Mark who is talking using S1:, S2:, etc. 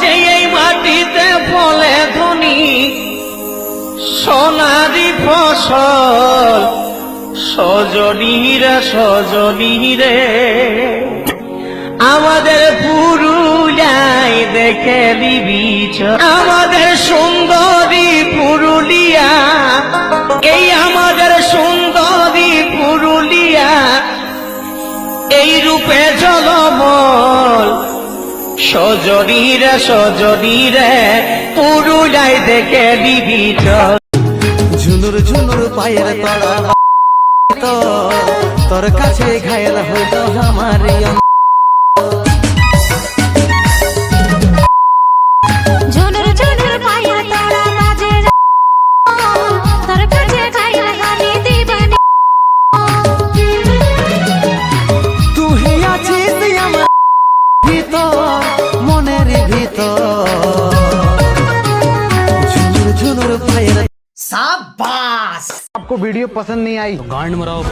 S1: যে এই মাটিতে ফলে ধনী, সোনারি ফসল সজনীরা সজনীরে আমাদের পুরুলিয়ায় দেখে বিবিচ আমাদের সুন্দরী পুরুলিয়া, এই আমাদের সুন্দরী পুরুলিয়া, এই রূপে জলমল সজনীরে সজনীরে পুরুলিয়ায় দেখে বিবিচ
S2: ঝুনুর ঝুনুর পায়ের তড়া তো তোর কাছে ঘায়ল হইল আমার
S3: রে।
S2: তুই আছিস আমার ভিতর।
S4: आपको वीडियो पसंद नहीं आई तो गांड मराओ।